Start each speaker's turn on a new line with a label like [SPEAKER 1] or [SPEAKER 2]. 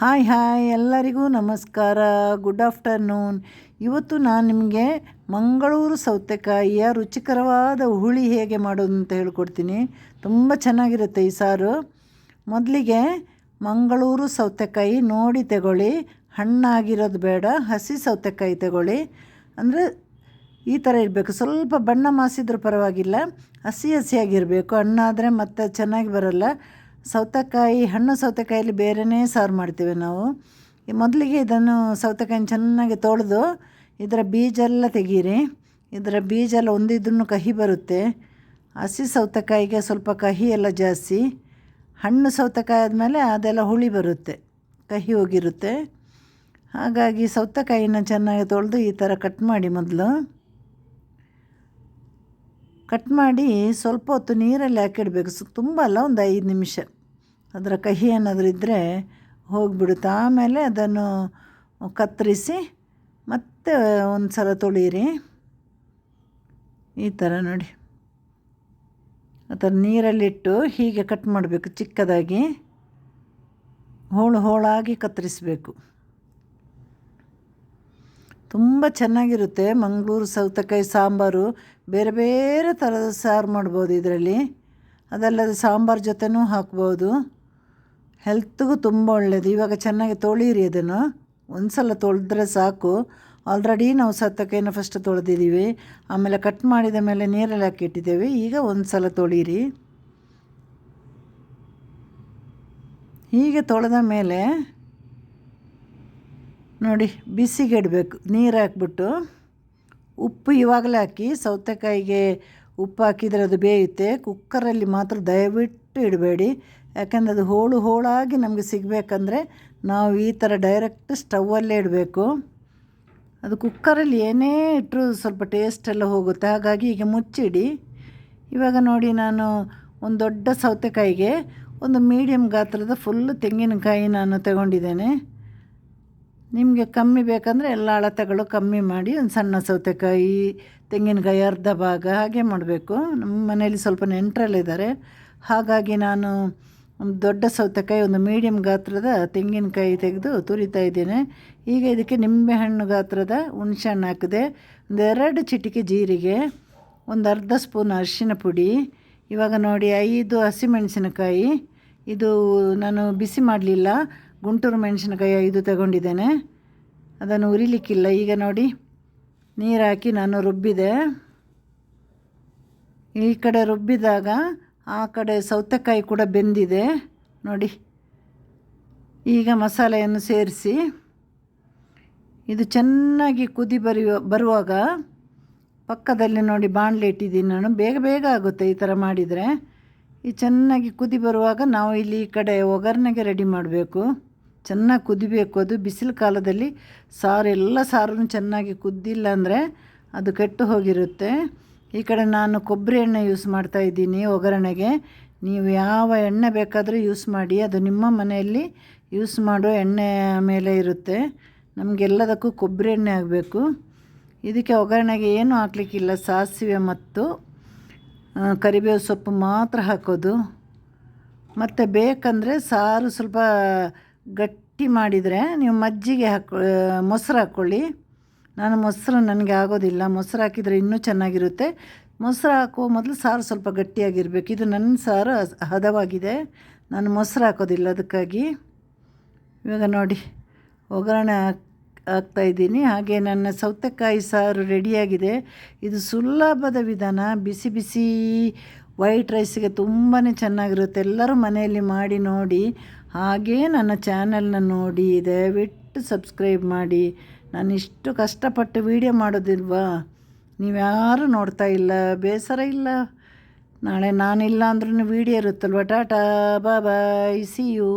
[SPEAKER 1] Hi hi, ಎಲ್ಲರಿಗೂ ನಮಸ್ಕಾರ. Good afternoon ಇವತ್ತು ನಾನು ನಿಮಗೆ ಮಂಗಳೂರು ಸೌತೆಕಾಯಿಯ ರುಚಿಕರವಾದ ಹುಳಿ ಹೇಗೆ ಮಾಡೋದು ಅಂತ ಹೇಳ್ಕೊಡ್ತೀನಿ. ತುಂಬ ಚೆನ್ನಾಗಿರುತ್ತೆ ಈ ಸಾರು. ಮೊದಲಿಗೆ ಮಂಗಳೂರು ಸೌತೆಕಾಯಿ ನೋಡಿ ತಗೊಳ್ಳಿ. ಹಣ್ಣಾಗಿರೋದು ಬೇಡ, ಹಸಿ ಸೌತೆಕಾಯಿ ತಗೊಳ್ಳಿ. ಅಂದರೆ ಈ ಥರ ಇರಬೇಕು. ಸ್ವಲ್ಪ ಬಣ್ಣ ಮಾಸಿದ್ರೂ ಪರವಾಗಿಲ್ಲ, ಹಸಿ ಹಸಿಯಾಗಿರಬೇಕು. ಹಣ್ಣಾದರೆ ಮತ್ತೆ ಚೆನ್ನಾಗಿ ಬರಲ್ಲ. ಸೌತೆಕಾಯಿ, ಹಣ್ಣು ಸೌತೆಕಾಯಲ್ಲಿ ಬೇರೆಯೇ ಸಾರು ಮಾಡ್ತೀವಿ ನಾವು. ಮೊದಲಿಗೆ ಇದನ್ನು ಸೌತೆಕಾಯಿನ ಚೆನ್ನಾಗಿ ತೊಳೆದು ಇದರ ಬೀಜ ಎಲ್ಲ ತೆಗೀರಿ. ಇದರ ಬೀಜ ಎಲ್ಲ ಒಂದಿದ್ರೂ ಕಹಿ ಬರುತ್ತೆ. ಹಸಿ ಸೌತೆಕಾಯಿಗೆ ಸ್ವಲ್ಪ ಕಹಿ ಎಲ್ಲ ಜಾಸ್ತಿ. ಹಣ್ಣು ಸೌತೆಕಾಯಿ ಆದಮೇಲೆ ಅದೆಲ್ಲ ಹುಳಿ ಬರುತ್ತೆ. ಕಹಿ ಹೋಗಿರುತ್ತೆ. ಹಾಗಾಗಿ ಸೌತೆಕಾಯಿನ ಚೆನ್ನಾಗಿ ತೊಳೆದು ಈ ಥರ ಕಟ್ ಮಾಡಿ ಮೊದಲು. ಕಟ್ ಮಾಡಿ ಸ್ವಲ್ಪ ಹೊತ್ತು ನೀರಲ್ಲಿ ಹಾಕಿಡಬೇಕು. ತುಂಬ ಅಲ್ಲ ಒಂದು ಐದು ನಿಮಿಷ. ಅದರ ಕಹಿ ಏನಾದರೂ ಇದ್ದರೆ ಹೋಗಿಬಿಡುತ್ತೆ. ಆಮೇಲೆ ಅದನ್ನು ಕತ್ತರಿಸಿ ಮತ್ತೆ ಒಂದು ಸಲ ತೊಳೀರಿ. ಈ ಥರ ನೋಡಿ. ಆ ಥರ ನೀರಲ್ಲಿಟ್ಟು ಹೀಗೆ ಕಟ್ ಮಾಡಬೇಕು ಚಿಕ್ಕದಾಗಿ. ಹೋಳು ಹೋಳಾಗಿ ಕತ್ತರಿಸಬೇಕು. ತುಂಬ ಚೆನ್ನಾಗಿರುತ್ತೆ ಮಂಗಳೂರು, ಸೌತೆಕಾಯಿ, ಸಾಂಬಾರು. ಬೇರೆ ಬೇರೆ ಥರದ ಸಾರು ಮಾಡ್ಬೋದು ಇದರಲ್ಲಿ. ಅದಲ್ಲದೆ ಸಾಂಬಾರು ಜೊತೆನೂ ಹಾಕ್ಬೋದು. ಹೆಲ್ತ್ಗೂ ತುಂಬ ಒಳ್ಳೆಯದು ಇವಾಗ ಚೆನ್ನಾಗಿ ತೊಳೀರಿ ಅದನ್ನು. ಒಂದು ಸಲ ತೊಳೆದ್ರೆ ಸಾಕು. ಆಲ್ರೆಡಿ ನಾವು ಸೌತೆಕಾಯಿನ ಫಸ್ಟ್ ತೊಳೆದಿದ್ದೀವಿ. ಆಮೇಲೆ ಕಟ್ ಮಾಡಿದ ಮೇಲೆ ನೀರಲ್ಲಿ ಹಾಕಿಟ್ಟಿದ್ದೇವೆ ಈಗ ಒಂದು ಸಲ ತೊಳೀರಿ. ಹೀಗೆ ತೊಳೆದ ಮೇಲೆ ನೋಡಿ, ಬಿಸಿಗೆ ಇಡಬೇಕು. ನೀರು ಹಾಕ್ಬಿಟ್ಟು ಉಪ್ಪು ಇವಾಗಲೇ ಹಾಕಿ, ಸೌತೆಕಾಯಿಗೆ ಉಪ್ಪು ಹಾಕಿದರೆ ಅದು ಬೇಯುತ್ತೆ. ಕುಕ್ಕರಲ್ಲಿ ಮಾತ್ರ ದಯವಿಟ್ಟು ಇಡಬೇಡಿ. ಯಾಕೆಂದರೆ ಅದು ಹೋಳು ಹೋಳಾಗಿ ನಮಗೆ ಸಿಗಬೇಕಂದ್ರೆ ನಾವು ಈ ಥರ ಡೈರೆಕ್ಟ್ ಸ್ಟವಲ್ಲೇ ಇಡಬೇಕು. ಅದು ಕುಕ್ಕರಲ್ಲಿ ಏನೇ ಇಟ್ಟರು ಸ್ವಲ್ಪ ಟೇಸ್ಟ್ ಎಲ್ಲ ಹೋಗುತ್ತೆ. ಹಾಗಾಗಿ ಈಗ ಮುಚ್ಚಿಡಿ. ಇವಾಗ ನೋಡಿ ನಾನು ಒಂದು ದೊಡ್ಡ ಸೌತೆಕಾಯಿಗೆ ಒಂದು ಮೀಡಿಯಮ್ ಗಾತ್ರದ ಫುಲ್ಲು ತೆಂಗಿನಕಾಯಿ ನಾನು ತಗೊಂಡಿದ್ದೇನೆ. ನಿಮಗೆ ಕಮ್ಮಿ ಬೇಕಂದರೆ ಎಲ್ಲ ಅಳತೆಗಳು ಕಮ್ಮಿ ಮಾಡಿ ಒಂದು ಸಣ್ಣ ಸೌತೆಕಾಯಿ, ತೆಂಗಿನಕಾಯಿ ಅರ್ಧ ಭಾಗ ಹಾಗೆ ಮಾಡಬೇಕು. ನಮ್ಮ ಮನೆಯಲ್ಲಿ ಸ್ವಲ್ಪ ನೆಂಟರಲ್ಲಿದ್ದಾರೆ ಹಾಗಾಗಿ ನಾನು ದೊಡ್ಡ ಸೌತೆಕಾಯಿ, ಒಂದು ಮೀಡಿಯಮ್ ಗಾತ್ರದ ತೆಂಗಿನಕಾಯಿ ತೆಗೆದು ತುರಿತಾ ಇದ್ದೇನೆ. ಈಗ ಇದಕ್ಕೆ ನಿಂಬೆಹಣ್ಣು ಗಾತ್ರದ ಹುಣಸೆಹಣ್ಣು ಹಾಕಿದೆ. ಎರಡು ಚಿಟಿಕೆ ಜೀರಿಗೆ, ಒಂದು ಅರ್ಧ ಸ್ಪೂನ್ ಅರಿಶಿನ ಪುಡಿ, ಇವಾಗ ನೋಡಿ ಐದು ಹಸಿಮೆಣಸಿನಕಾಯಿ. ಇದು ನಾನು ಬಿಸಿ ಮಾಡಲಿಲ್ಲ, ಗುಂಟೂರು ಮೆಣಸಿನಕಾಯಿ ಐದು ತಗೊಂಡಿದ್ದೇನೆ. ಅದನ್ನು ಉರಿಲಿಕ್ಕಿಲ್ಲ. ಈಗ ನೋಡಿ ನೀರು ಹಾಕಿ ನಾನು ರುಬ್ಬಿದೆ. ಈ ಕಡೆ ರುಬ್ಬಿದಾಗ ಆ ಕಡೆ ಸೌತೆಕಾಯಿ ಕೂಡ ಬೆಂದಿದೆ. ನೋಡಿ, ಈಗ ಮಸಾಲೆಯನ್ನು ಸೇರಿಸಿ. ಇದು ಚೆನ್ನಾಗಿ ಕುದಿ ಬರೆಯುವ ಬರುವಾಗ ಪಕ್ಕದಲ್ಲಿ ನೋಡಿ ಬಾಣಲೆ ಇಟ್ಟಿದ್ದೀನಿ ನಾನು. ಬೇಗ ಬೇಗ ಆಗುತ್ತೆ ಈ ಥರ ಮಾಡಿದರೆ. ಈ ಚೆನ್ನಾಗಿ ಕುದಿ ಬರುವಾಗ ನಾವು ಇಲ್ಲಿ ಈ ಕಡೆ ಒಗ್ಗರಣೆಗೆ ರೆಡಿ ಮಾಡಬೇಕು. ಚೆನ್ನಾಗಿ ಕುದಿಬೇಕು ಅದು. ಬಿಸಿಲು ಕಾಲದಲ್ಲಿ ಸಾರು ಎಲ್ಲ ಸಾರು ಚೆನ್ನಾಗಿ ಕುದ್ದಿಲ್ಲ ಅಂದರೆ ಅದು ಕೆಟ್ಟು ಹೋಗಿರುತ್ತೆ. ಈ ಕಡೆ ನಾನು ಕೊಬ್ಬರಿ ಎಣ್ಣೆ ಯೂಸ್ ಮಾಡ್ತಾ ಇದ್ದೀನಿ ಒಗ್ಗರಣೆಗೆ. ನೀವು ಯಾವ ಎಣ್ಣೆ ಬೇಕಾದರೂ ಯೂಸ್ ಮಾಡಿ, ಅದು ನಿಮ್ಮ ಮನೆಯಲ್ಲಿ ಯೂಸ್ ಮಾಡೋ ಎಣ್ಣೆ ಮೇಲೆ ಇರುತ್ತೆ. ನಮಗೆಲ್ಲದಕ್ಕೂ ಕೊಬ್ಬರಿ ಎಣ್ಣೆ ಆಗಬೇಕು. ಇದಕ್ಕೆ ಒಗ್ಗರಣೆಗೆ ಏನೂ ಹಾಕ್ಲಿಕ್ಕಿಲ್ಲ, ಸಾಸಿವೆ ಮತ್ತು ಕರಿಬೇವು ಸೊಪ್ಪು ಮಾತ್ರ ಹಾಕೋದು. ಮತ್ತು ಬೇಕಂದರೆ ಸಾರು ಸ್ವಲ್ಪ ಗಟ್ಟಿ ಮಾಡಿದರೆ ನೀವು ಮಜ್ಜಿಗೆ ಹಾಕೊ ಮೊಸರು ಹಾಕ್ಕೊಳ್ಳಿ. ನಾನು ಮೊಸರು ನನಗೆ ಆಗೋದಿಲ್ಲ. ಮೊಸರು ಹಾಕಿದರೆ ಇನ್ನೂ ಚೆನ್ನಾಗಿರುತ್ತೆ. ಮೊಸರು ಹಾಕೋ ಮೊದಲು ಸಾರು ಸ್ವಲ್ಪ ಗಟ್ಟಿಯಾಗಿರಬೇಕು. ಇದು ನನ್ನ ಸಾರು ಹದವಾಗಿದೆ. ನಾನು ಮೊಸರು ಹಾಕೋದಿಲ್ಲ ಅದಕ್ಕಾಗಿ. ಇವಾಗ ನೋಡಿ, ಒಗ್ಗರಣೆ ಹಾಕ್ತಾ ಇದ್ದೀನಿ. ಹಾಗೆ ನನ್ನ ಸೌತೆಕಾಯಿ ಸಾರು ರೆಡಿಯಾಗಿದೆ. ಇದು ಸುಲಭದ ವಿಧಾನ. ಬಿಸಿ ಬಿಸಿ ವೈಟ್ ರೈಸಿಗೆ ತುಂಬಾ ಚೆನ್ನಾಗಿರುತ್ತೆ. ಎಲ್ಲರೂ ಮನೆಯಲ್ಲಿ ಮಾಡಿ ನೋಡಿ. ಹಾಗೇ ನನ್ನ ಚಾನಲ್ನ ನೋಡಿ. ದಯವಿಟ್ಟು ಸಬ್ಸ್ಕ್ರೈಬ್ ಮಾಡಿ. ನಾನು ಇಷ್ಟು ಕಷ್ಟಪಟ್ಟು ವೀಡಿಯೋ ಮಾಡೋದಿಲ್ವಾ? ನೀವು ಯಾರೂ ನೋಡ್ತಾ ಇಲ್ಲ, ಬೇಸರ ಇಲ್ಲ. ನಾಳೆ ನಾನಿಲ್ಲ ಅಂದ್ರೂ ವೀಡಿಯೋ ಇರುತ್ತಲ್ವ? Tata bye see you